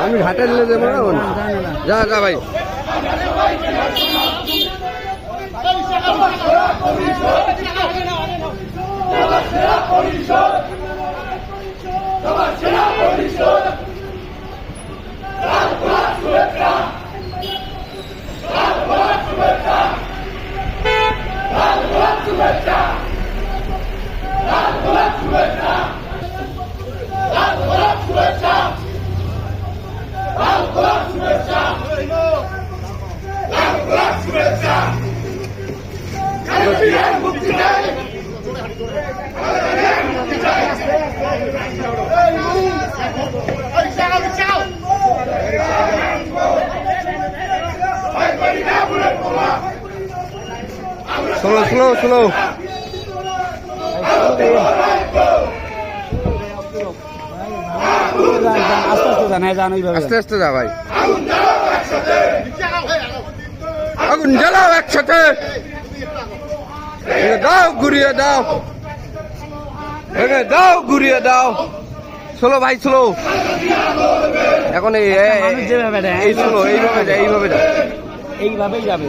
আমি ঘাটে নিলে যাব না যা যা ভাই। স্লো স্লো স্লো আস্তে আস্তে আস্তে আগুন জ্বালাও একসাথে দাও ঘুরিয়ে দাও দাও ঘুরিয়ে দাও স্লো ভাই স্লো এখন এই এইভাবে যায় এইভাবে যায় যাবে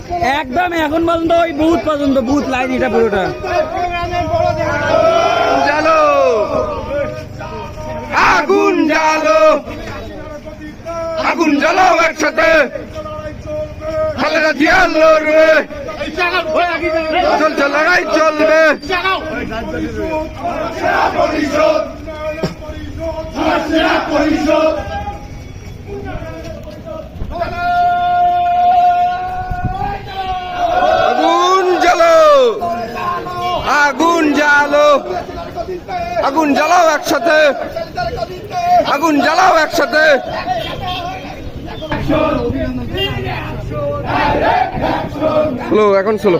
একদম এখন পর্যন্ত ওই বুথ পর্যন্ত বুথ লাইন এটা পুরোটা। আগুন জ্বালো। আগুন জ্বালাও একসাথে। খালেদা জিয়া লড়বে। চলছে লড়াই চলবে। আগুন জ্বালো জ্বালো আগুন জ্বালাও একসাথে। আগুন জ্বালাও একসাথে। স্লো এখন স্লো